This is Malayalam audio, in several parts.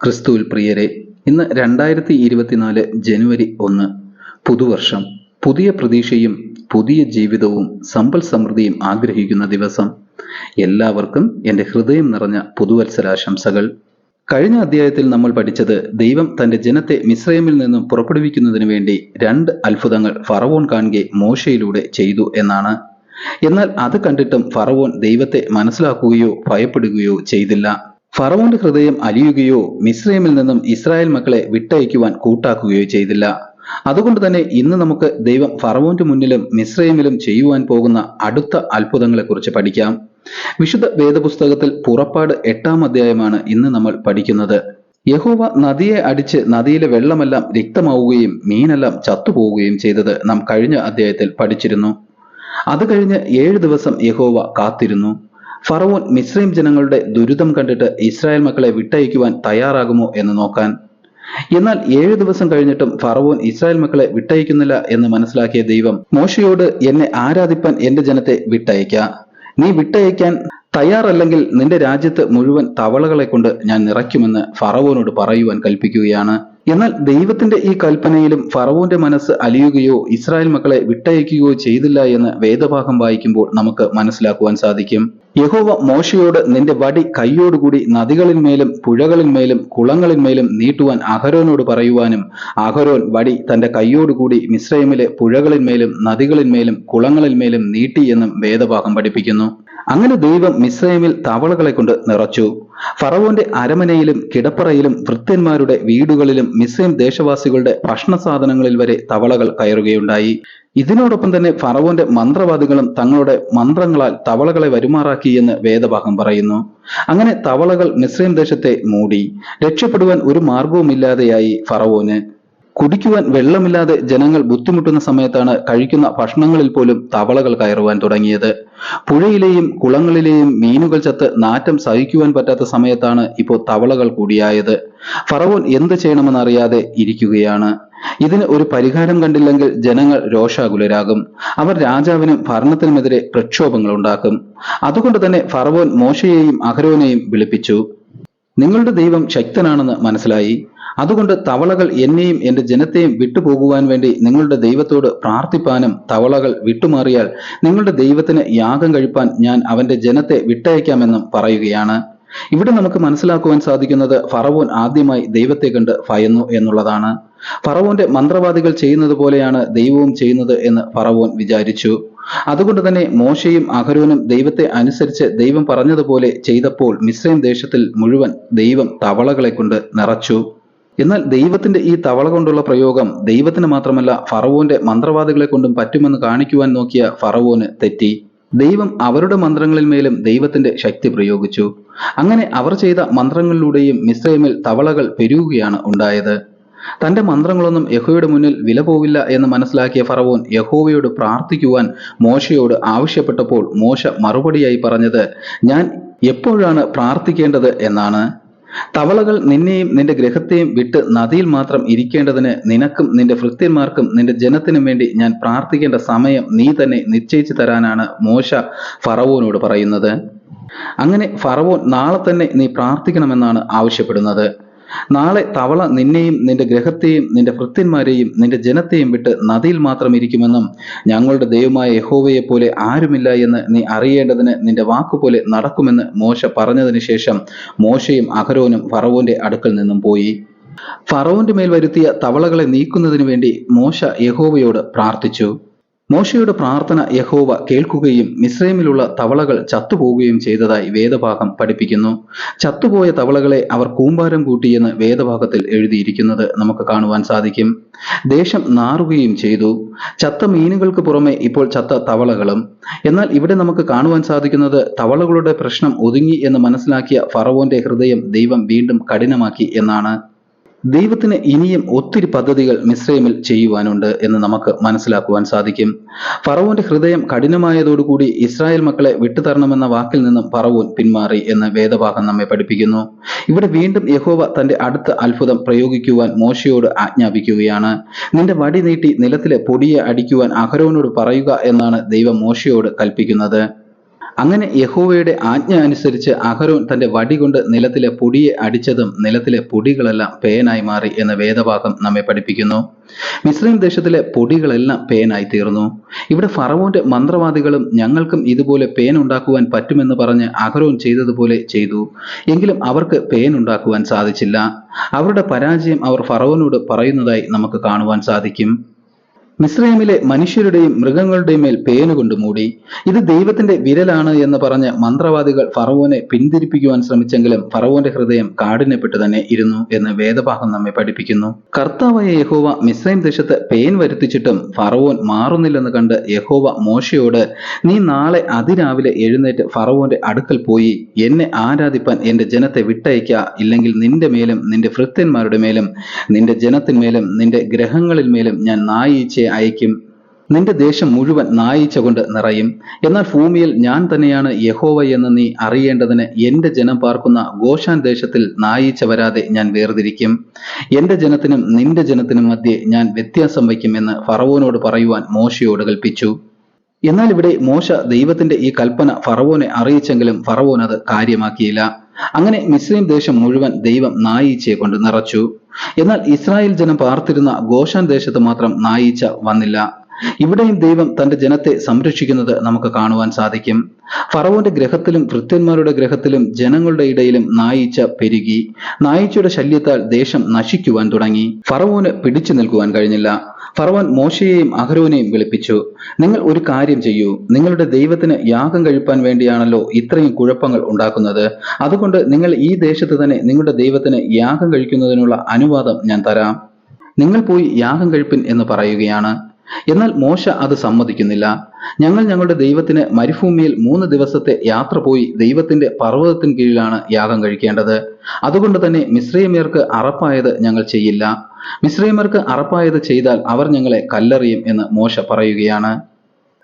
ക്രിസ്തുവിൽ പ്രിയരെ ഇന്ന് രണ്ടായിരത്തി ഇരുപത്തിനാല് ജനുവരി ഒന്ന് പുതുവർഷം. പുതിയ പ്രതീക്ഷയും പുതിയ ജീവിതവും സമ്പൽ സമൃദ്ധിയും ആഗ്രഹിക്കുന്ന ദിവസം. എല്ലാവർക്കും എന്റെ ഹൃദയം നിറഞ്ഞ പുതുവത്സരാശംസകൾ. കഴിഞ്ഞ അധ്യായത്തിൽ നമ്മൾ പഠിച്ചത് ദൈവം തന്റെ ജനത്തെ മിശ്രയമിൽ നിന്നും പുറപ്പെടുവിക്കുന്നതിന് വേണ്ടി രണ്ട് അത്ഭുതങ്ങൾ ഫറവോൻ കാണുകെ മോശയിലൂടെ ചെയ്തു എന്നാണ്. എന്നാൽ അത് കണ്ടിട്ടും ഫറവോൻ ദൈവത്തെ മനസ്സിലാക്കുകയോ ഭയപ്പെടുകയോ ചെയ്തില്ല. ഫറവോന്റെ ഹൃദയം അലിയുകയോ മിസ്രൈമിൽ നിന്നും ഇസ്രായേൽ മക്കളെ വിട്ടയക്കുവാൻ കൂട്ടാക്കുകയോ ചെയ്തില്ല. അതുകൊണ്ട് തന്നെ ഇന്ന് നമുക്ക് ദൈവം ഫറവോന്റെ മുന്നിലും മിസ്രൈമിലും ചെയ്യുവാൻ പോകുന്ന അടുത്ത അത്ഭുതങ്ങളെക്കുറിച്ച് പഠിക്കാം. വിശുദ്ധ വേദപുസ്തകത്തിൽ പുറപ്പാട് എട്ടാം അധ്യായമാണ് ഇന്ന് നമ്മൾ പഠിക്കുന്നത്. യഹോവ നദിയെ അടിച്ച് നദിയിലെ വെള്ളമെല്ലാം രക്തമാവുകയും മീനെല്ലാം ചത്തുപോവുകയും ചെയ്തത് നാം കഴിഞ്ഞ അധ്യായത്തിൽ പഠിച്ചിരുന്നു. അത് കഴിഞ്ഞ് ഏഴ് ദിവസം യഹോവ കാത്തിരുന്നു. ഫറവോൻ മിസ്രൈം ജനങ്ങളുടെ ദുരിതം കണ്ടിട്ട് ഇസ്രായേൽ മക്കളെ വിട്ടയക്കുവാൻ തയ്യാറാകുമോ എന്ന് നോക്കാൻ. എന്നാൽ ഏഴു ദിവസം കഴിഞ്ഞിട്ടും ഫറവോൻ ഇസ്രായേൽ മക്കളെ വിട്ടയക്കുന്നില്ല എന്ന് മനസ്സിലാക്കിയ ദൈവം മോശയോട് എന്നെ ആരാധിപ്പാൻ എന്റെ ജനത്തെ വിട്ടയക്ക നീ വിട്ടയക്കാൻ തയ്യാറല്ലെങ്കിൽ നിന്റെ രാജ്യത്ത് മുഴുവൻ തവളകളെ കൊണ്ട് ഞാൻ നിറയ്ക്കുമെന്ന് ഫറവോനോട് പറയുവാൻ കൽപ്പിക്കുകയാണ്. എന്നാൽ ദൈവത്തിന്റെ ഈ കൽപ്പനയിലും ഫറവോന്റെ മനസ്സ് അലിയുകയോ ഇസ്രായേൽ മക്കളെ വിട്ടയക്കുകയോ ചെയ്തില്ല എന്ന് വേദഭാഗം വായിക്കുമ്പോൾ നമുക്ക് മനസ്സിലാക്കുവാൻ സാധിക്കും. യഹോവ മോശയോട് നിന്റെ വടി കൈയോടുകൂടി നദികളിന്മേലും പുഴകളിന്മേലും കുളങ്ങളിന്മേലും നീട്ടുവാൻ അഹരോനോട് പറയുവാനും അഹരോൻ വടി തന്റെ കൈയോടുകൂടി മിശ്രൈമിലെ പുഴകളിന്മേലും നദികളിന്മേലും കുളങ്ങളിന്മേലും നീട്ടി എന്നും വേദഭാഗം പഠിപ്പിക്കുന്നു. അങ്ങനെ ദൈവം മിസ്രൈമിൽ തവളകളെ കൊണ്ട് നിറച്ചു. ഫറവോന്റെ അരമനയിലും കിടപ്പറയിലും വൃത്യന്മാരുടെ വീടുകളിലും മിസൈം ദേശവാസികളുടെ ഭക്ഷണ സാധനങ്ങളിൽ വരെ തവളകൾ കയറുകയുണ്ടായി. ഇതിനോടൊപ്പം തന്നെ ഫറവോന്റെ മന്ത്രവാദികളും തങ്ങളുടെ മന്ത്രങ്ങളാൽ തവളകളെ വരുമാറാക്കി എന്ന് വേദഭാഗം പറയുന്നു. അങ്ങനെ തവളകൾ മിസ്രൈം ദേശത്തെ മൂടി. രക്ഷപ്പെടുവാൻ ഒരു മാർഗവുമില്ലാതെയായി ഫറവോന്. കുടിക്കുവാൻ വെള്ളമില്ലാതെ ജനങ്ങൾ ബുദ്ധിമുട്ടുന്ന സമയത്താണ് കഴിക്കുന്ന ഭക്ഷണങ്ങളിൽ പോലും തവളകൾ കയറുവാൻ തുടങ്ങിയത്. പുഴയിലെയും കുളങ്ങളിലെയും മീനുകൾ ചത്ത് നാറ്റം സഹിക്കുവാൻ പറ്റാത്ത സമയത്താണ് ഇപ്പോൾ തവളകൾ കൂടിയായത്. ഫറവോൻ എന്ത് ചെയ്യണമെന്നറിയാതെ ഇരിക്കുകയാണ്. ഇതിന് ഒരു പരിഹാരം കണ്ടില്ലെങ്കിൽ ജനങ്ങൾ രോഷാകുലരാകും. അവർ രാജാവിനും ഭരണത്തിനുമെതിരെ പ്രക്ഷോഭങ്ങൾ ഉണ്ടാക്കും. അതുകൊണ്ട് തന്നെ ഫറവോൻ മോശയെയും അഹരോനെയും വിളിപ്പിച്ചു. നിങ്ങളുടെ ദൈവം ശക്തനാണെന്ന് മനസ്സിലായി. അതുകൊണ്ട് തവളകൾ എന്നെയും എന്റെ ജനത്തെയും വിട്ടുപോകുവാൻ വേണ്ടി നിങ്ങളുടെ ദൈവത്തോട് പ്രാർത്ഥിപ്പാനും തവളകൾ വിട്ടുമാറിയാൽ നിങ്ങളുടെ ദൈവത്തിന് യാഗം കഴിപ്പാൻ ഞാൻ അവന്റെ ജനത്തെ വിട്ടയക്കാമെന്നും പറയുകയാണ്. ഇവിടെ നമുക്ക് മനസ്സിലാക്കുവാൻ സാധിക്കുന്നത് ഫറവോൻ ആദ്യമായി ദൈവത്തെ കണ്ട് ഭയന്നു എന്നുള്ളതാണ്. ഫറവോന്റെ മന്ത്രവാദികൾ ചെയ്യുന്നത് പോലെയാണ് ദൈവവും ചെയ്യുന്നത് എന്ന് ഫറവോൻ വിചാരിച്ചു. അതുകൊണ്ട് തന്നെ മോശയും അഹരോനും ദൈവത്തെ അനുസരിച്ച് ദൈവം പറഞ്ഞതുപോലെ ചെയ്തപ്പോൾ മിശ്രൈം ദേശത്തിൽ മുഴുവൻ ദൈവം തവളകളെ കൊണ്ട് നിറച്ചു. എന്നാൽ ദൈവത്തിന്റെ ഈ തവള കൊണ്ടുള്ള പ്രയോഗം ദൈവത്തിന് മാത്രമല്ല ഫറവോന്റെ മന്ത്രവാദികളെ കൊണ്ടും പറ്റുമെന്ന് കാണിക്കുവാൻ നോക്കിയ ഫറവോന് തെറ്റി. ദൈവം അവരുടെ മന്ത്രങ്ങളിൽ മേലും ദൈവത്തിന്റെ ശക്തി പ്രയോഗിച്ചു. അങ്ങനെ അവർ ചെയ്ത മന്ത്രങ്ങളിലൂടെയും മിസ്രൈമിൽ തവളകൾ പെരുകുകയാണ് ഉണ്ടായത്. തന്റെ മന്ത്രങ്ങളൊന്നും യഹോയുടെ മുന്നിൽ വില പോവില്ല എന്ന് മനസ്സിലാക്കിയ ഫറവോൻ യഹോവയോട് പ്രാർത്ഥിക്കുവാൻ മോശയോട് ആവശ്യപ്പെട്ടപ്പോൾ മോശ മറുപടിയായി പറഞ്ഞത് ഞാൻ എപ്പോഴാണ് പ്രാർത്ഥിക്കേണ്ടത്? എന്നാണ്. തവളകൾ നിന്നെയും നിന്റെ ഗ്രഹത്തെയും വിട്ട് നദിയിൽ മാത്രം ഇരിക്കേണ്ടതിന് നിനക്കും നിന്റെ ഭൃത്യന്മാർക്കും നിന്റെ ജനത്തിനും വേണ്ടി ഞാൻ പ്രാർത്ഥിക്കേണ്ട സമയം നീ തന്നെ നിശ്ചയിച്ചു തരാനാണ് മോശ ഫറവോനോട് പറയുന്നത്. അങ്ങനെ ഫറവോൻ നാളെ തന്നെ നീ പ്രാർത്ഥിക്കണമെന്നാണ് ആവശ്യപ്പെടുന്നത്. നാളെ തവള നിന്നെയും നിന്റെ ഗ്രഹത്തെയും നിന്റെ ഭൃത്യന്മാരെയും നിന്റെ ജനത്തെയും വിട്ട് നദിയിൽ മാത്രം ഇരിക്കുമെന്നും ഞങ്ങളുടെ ദൈവമായ യഹോവയെ പോലെ ആരുമില്ല എന്ന് നീ അറിയേണ്ടതിന് നിന്റെ വാക്കുപോലെ നടക്കുമെന്ന് മോശ പറഞ്ഞതിന് ശേഷം മോശയും അഹരോനും ഫറവോന്റെ അടുക്കൽ നിന്നും പോയി. ഫറവോന്റെ മേൽ വരുത്തിയ തവളകളെ നീക്കുന്നതിന് വേണ്ടി മോശ യഹോവയോട് പ്രാർത്ഥിച്ചു. മോശയുടെ പ്രാർത്ഥന യഹോവ കേൾക്കുകയും മിസ്രൈമിലുള്ള തവളകൾ ചത്തുപോകുകയും ചെയ്തതായി വേദഭാഗം പഠിപ്പിക്കുന്നു. ചത്തുപോയ തവളകളെ അവർ കൂമ്പാരം കൂട്ടിയെന്ന് വേദഭാഗത്തിൽ എഴുതിയിരിക്കുന്നത് നമുക്ക് കാണുവാൻ സാധിക്കും. ദേശം നാറുകയും ചെയ്തു. ചത്ത മീനുകൾക്ക് പുറമെ ഇപ്പോൾ ചത്ത തവളകളും. എന്നാൽ ഇവിടെ നമുക്ക് കാണുവാൻ സാധിക്കുന്നത് തവളകളുടെ പ്രശ്നം ഒതുങ്ങി എന്ന് മനസ്സിലാക്കിയ ഫറവോന്റെ ഹൃദയം ദൈവം വീണ്ടും കഠിനമാക്കി എന്നാണ്. ദൈവത്തിന് ഇനിയും ഒത്തിരി പദ്ധതികൾ മിസ്രൈമിൽ ചെയ്യുവാനുണ്ട് എന്ന് നമുക്ക് മനസ്സിലാക്കുവാൻ സാധിക്കും. ഫറവോന്റെ ഹൃദയം കഠിനമായതോടുകൂടി ഇസ്രായേൽ മക്കളെ വിട്ടുതരണമെന്ന വാക്കിൽ നിന്നും ഫറവോൻ പിന്മാറി എന്ന് വേദഭാഗം നമ്മെ പഠിപ്പിക്കുന്നു. ഇവിടെ വീണ്ടും യഹോവ തന്റെ അടുത്ത അത്ഭുതം പ്രയോഗിക്കുവാൻ മോശയോട് ആജ്ഞാപിക്കുകയാണ്. നിന്റെ വടി നീട്ടി നിലത്തിലെ പൊടിയെ അടിക്കുവാൻ അഹരോനോട് പറയുക എന്നാണ് ദൈവം മോശയോട് കൽപ്പിക്കുന്നത്. അങ്ങനെ യഹോവയുടെ ആജ്ഞ അനുസരിച്ച് അഹരോൻ തന്റെ വടി കൊണ്ട് നിലത്തിലെ പൊടിയെ അടിച്ചതും നിലത്തിലെ പൊടികളെല്ലാം പേനായി മാറി എന്ന വേദഭാഗം നമ്മെ പഠിപ്പിക്കുന്നു. മിസ്രൈം ദേശത്തിലെ പൊടികളെല്ലാം പേനായി തീർന്നു. ഇവിടെ ഫറവോന്റെ മന്ത്രവാദികളും ഞങ്ങൾക്കും ഇതുപോലെ പേൻ ഉണ്ടാക്കുവാൻ പറ്റുമെന്ന് പറഞ്ഞ് അഹരോൻ ചെയ്തതുപോലെ ചെയ്തു. എങ്കിലും അവർക്ക് പേൻ ഉണ്ടാക്കുവാൻ സാധിച്ചില്ല. അവരുടെ പരാജയം അവർ ഫറവോനോട് പറയുന്നതായി നമുക്ക് കാണുവാൻ സാധിക്കും. മിസ്രൈമിലെ മനുഷ്യരുടെയും മൃഗങ്ങളുടെയും മേൽ പേനുകൊണ്ട് മൂടി. ഇത് ദൈവത്തിന്റെ വിരലാണ് എന്ന് പറഞ്ഞ് മന്ത്രവാദികൾ ഫറവോനെ പിന്തിരിപ്പിക്കുവാൻ ശ്രമിച്ചെങ്കിലും ഫറവോന്റെ ഹൃദയം കാഠിന്യപ്പെട്ടു തന്നെ ഇരുന്നു എന്ന് വേദഭാഗം നമ്മെ പഠിപ്പിക്കുന്നു. കർത്താവായ യഹോവ മിസ്രൈം ദേശത്ത് പേൻ വരുത്തിച്ചിട്ടും ഫറവോൻ മാറുന്നില്ലെന്ന് കണ്ട് യഹോവ മോശയോട് നീ നാളെ അതിരാവിലെ എഴുന്നേറ്റ് ഫറവോന്റെ അടുക്കൽ പോയി. എന്നെ ആരാധിപ്പാൻ എന്റെ ജനത്തെ വിട്ടയക്ക ഇല്ലെങ്കിൽ നിന്റെ മേലും നിന്റെ ഭൃത്യന്മാരുടെ മേലും നിന്റെ ജനത്തിന്മേലും നിന്റെ ഗ്രഹങ്ങളിൽ മേലും ഞാൻ നായീച്ചയെ അയക്കും നിന്റെ ദേശം മുഴുവൻ നായിച്ച കൊണ്ട് നിറയും. എന്നാൽ ഭൂമിയിൽ ഞാൻ തന്നെയാണ് യഹോവ എന്ന് നീ അറിയേണ്ടതിന് എന്റെ ജനം പാർക്കുന്ന ഗോഷാൻ ദേശത്തിൽ നായിച്ച വരാതെ ഞാൻ വേർതിരിക്കും. എന്റെ ജനത്തിനും നിന്റെ ജനത്തിനും മധ്യേ ഞാൻ വ്യത്യാസം വയ്ക്കുമെന്ന് ഫറവോനോട് പറയുവാൻ മോശയോട് കൽപ്പിച്ചു. എന്നാൽ ഇവിടെ മോശ ദൈവത്തിന്റെ ഈ കൽപ്പന ഫറവോനെ അറിയിച്ചെങ്കിലും ഫറവോൻ അത് കാര്യമാക്കിയില്ല. അങ്ങനെ മിസ്രൈം ദേശം മുഴുവൻ ദൈവം നായീച്ചയെ കൊണ്ട് നിറച്ചു. എന്നാൽ ഇസ്രായേൽ ജനം പാർത്തിരുന്ന ഗോഷാൻ ദേശത്ത് മാത്രം നായീച്ച വന്നില്ല. ഇവിടെയും ദൈവം തന്റെ ജനത്തെ സംരക്ഷിക്കുന്നത് നമുക്ക് കാണുവാൻ സാധിക്കും. ഫറവോന്റെ ഗ്രഹത്തിലും ഭൃത്യന്മാരുടെ ഗ്രഹത്തിലും ജനങ്ങളുടെ ഇടയിലും നായിച്ച പെരുകി. നായിച്ചയുടെ ശല്യത്താൽ ദേശം നശിക്കുവാൻ തുടങ്ങി. ഫറവോന് പിടിച്ചു നിൽക്കുവാൻ കഴിഞ്ഞില്ല. ഫറവോൻ മോശയെയും അഹരോനെയും വിളിപ്പിച്ചു. നിങ്ങൾ ഒരു കാര്യം ചെയ്യൂ. നിങ്ങളുടെ ദൈവത്തിന് യാഗം കഴിപ്പാൻ വേണ്ടിയാണല്ലോ ഇത്രയും കുഴപ്പങ്ങൾ ഉണ്ടാക്കുന്നത്. അതുകൊണ്ട് നിങ്ങൾ ഈ ദേശത്ത് തന്നെ നിങ്ങളുടെ ദൈവത്തിന് യാഗം കഴിക്കുന്നതിനുള്ള അനുവാദം ഞാൻ തരാം. നിങ്ങൾ പോയി യാഗം കഴിപ്പിൻ എന്ന് പറയുകയാണ്. എന്നാൽ മോശ അത് സമ്മതിക്കുന്നില്ല. ഞങ്ങൾ ഞങ്ങളുടെ ദൈവത്തിന് മരുഭൂമിയിൽ മൂന്ന് ദിവസത്തെ യാത്ര പോയി ദൈവത്തിന്റെ പർവതത്തിന് കീഴിലാണ് യാഗം കഴിക്കേണ്ടത്. അതുകൊണ്ട് തന്നെ മിശ്രൈമ്യർക്ക് അറപ്പായത് ഞങ്ങൾ ചെയ്യില്ല. മിശ്രൈമർക്ക് അറപ്പായത് ചെയ്താൽ അവർ ഞങ്ങളെ കല്ലെറിയും എന്ന് മോശ പറയുകയാണ്.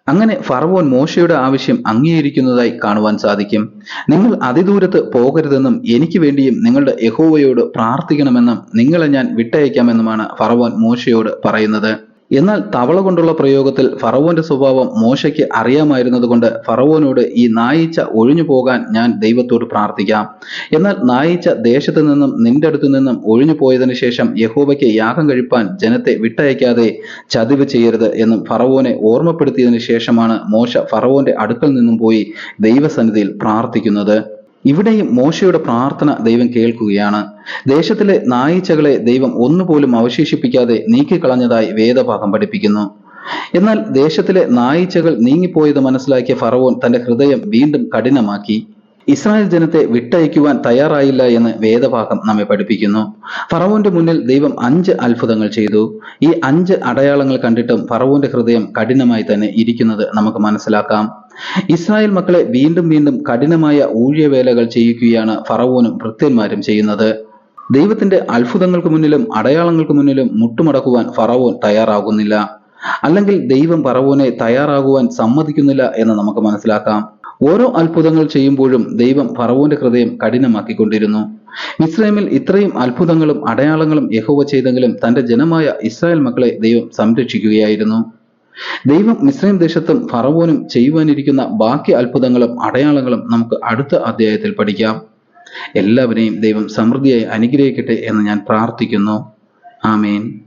അങ്ങനെ ഫറവോൻ മോശയുടെ ആവശ്യം അംഗീകരിക്കുന്നതായി കാണുവാൻ സാധിക്കും. നിങ്ങൾ അതിദൂരത്ത് പോകരുതെന്നും എനിക്ക് വേണ്ടിയും നിങ്ങളുടെ യഹോവയോട് പ്രാർത്ഥിക്കണമെന്നും നിങ്ങളെ ഞാൻ വിട്ടയക്കാമെന്നുമാണ് ഫറവോൻ മോശയോട് പറയുന്നത്. എന്നാൽ തവള കൊണ്ടുള്ള പ്രയോഗത്തിൽ ഫറവോന്റെ സ്വഭാവം മോശയ്ക്ക് അറിയാമായിരുന്നതുകൊണ്ട് ഫറവോനോട് ഈ നായിച്ച ഒഴിഞ്ഞു പോകാൻ ഞാൻ ദൈവത്തോട് പ്രാർത്ഥിക്കാം. എന്നാൽ നായിച്ച ദേശത്തു നിന്നും നിന്റെ അടുത്തു നിന്നും ഒഴിഞ്ഞു പോയതിനു ശേഷം യഹോബയ്ക്ക് യാഗം കഴിപ്പാൻ ജനത്തെ വിട്ടയക്കാതെ ചതിവ് ചെയ്യരുത് എന്നും ഫറവോനെ ഓർമ്മപ്പെടുത്തിയതിനു ശേഷമാണ് മോശ ഫറവോന്റെ അടുക്കൽ നിന്നും പോയി ദൈവസന്നിധിയിൽ പ്രാർത്ഥിക്കുന്നത്. ഇവിടെയും മോശയുടെ പ്രാർത്ഥന ദൈവം കേൾക്കുകയാണ്. ദേശത്തിലെ നായിച്ചകളെ ദൈവം ഒന്നുപോലും അവശേഷിപ്പിക്കാതെ നീക്കിക്കളഞ്ഞതായി വേദഭാഗം പഠിപ്പിക്കുന്നു. എന്നാൽ ദേശത്തിലെ നായിച്ചകൾ നീങ്ങിപ്പോയത് മനസ്സിലാക്കിയ ഫറവോൻ തന്റെ ഹൃദയം വീണ്ടും കഠിനമാക്കി. ഇസ്രായേൽ ജനത്തെ വിട്ടയക്കുവാൻ തയ്യാറായില്ല എന്ന് വേദഭാഗം നമ്മെ പഠിപ്പിക്കുന്നു. ഫറവോന്റെ മുന്നിൽ ദൈവം അഞ്ച് അത്ഭുതങ്ങൾ ചെയ്തു. ഈ അഞ്ച് അടയാളങ്ങൾ കണ്ടിട്ടും ഫറവോന്റെ ഹൃദയം കഠിനമായി തന്നെ ഇരിക്കുന്നത് നമുക്ക് മനസ്സിലാക്കാം. ഇസ്രായേൽ മക്കളെ വീണ്ടും വീണ്ടും കഠിനമായ ഊഴിയവേലകൾ ചെയ്യിക്കുകയാണ് ഫറവോനും ഭൃത്യന്മാരും ചെയ്യുന്നത്. ദൈവത്തിന്റെ അത്ഭുതങ്ങൾക്ക് മുന്നിലും അടയാളങ്ങൾക്ക് മുന്നിലും മുട്ടുമടക്കുവാൻ ഫറവോൻ തയ്യാറാകുന്നില്ല. അല്ലെങ്കിൽ ദൈവം ഫറവോനെ തയ്യാറാകുവാൻ സമ്മതിക്കുന്നില്ല എന്ന് നമുക്ക് മനസ്സിലാക്കാം. ഓരോ അത്ഭുതങ്ങൾ ചെയ്യുമ്പോഴും ദൈവം ഫറവോന്റെ ഹൃദയം കഠിനമാക്കിക്കൊണ്ടിരുന്നു. ഇസ്രായേലിൽ ഇത്രയും അത്ഭുതങ്ങളും അടയാളങ്ങളും യഹോവ ചെയ്തെങ്കിലും തന്റെ ജനമായ ഇസ്രായേൽ മക്കളെ ദൈവം സംരക്ഷിക്കുകയായിരുന്നു. ദൈവം മിസ്രൈം ദേശത്തും ഫറവോനും ചെയ്യുവാനിരിക്കുന്ന ബാക്കി അത്ഭുതങ്ങളും അടയാളങ്ങളും നമുക്ക് അടുത്ത അധ്യായത്തിൽ പഠിക്കാം. എല്ലാവരെയും ദൈവം സമൃദ്ധിയായി അനുഗ്രഹിക്കട്ടെ എന്ന് ഞാൻ പ്രാർത്ഥിക്കുന്നു. ആമേൻ.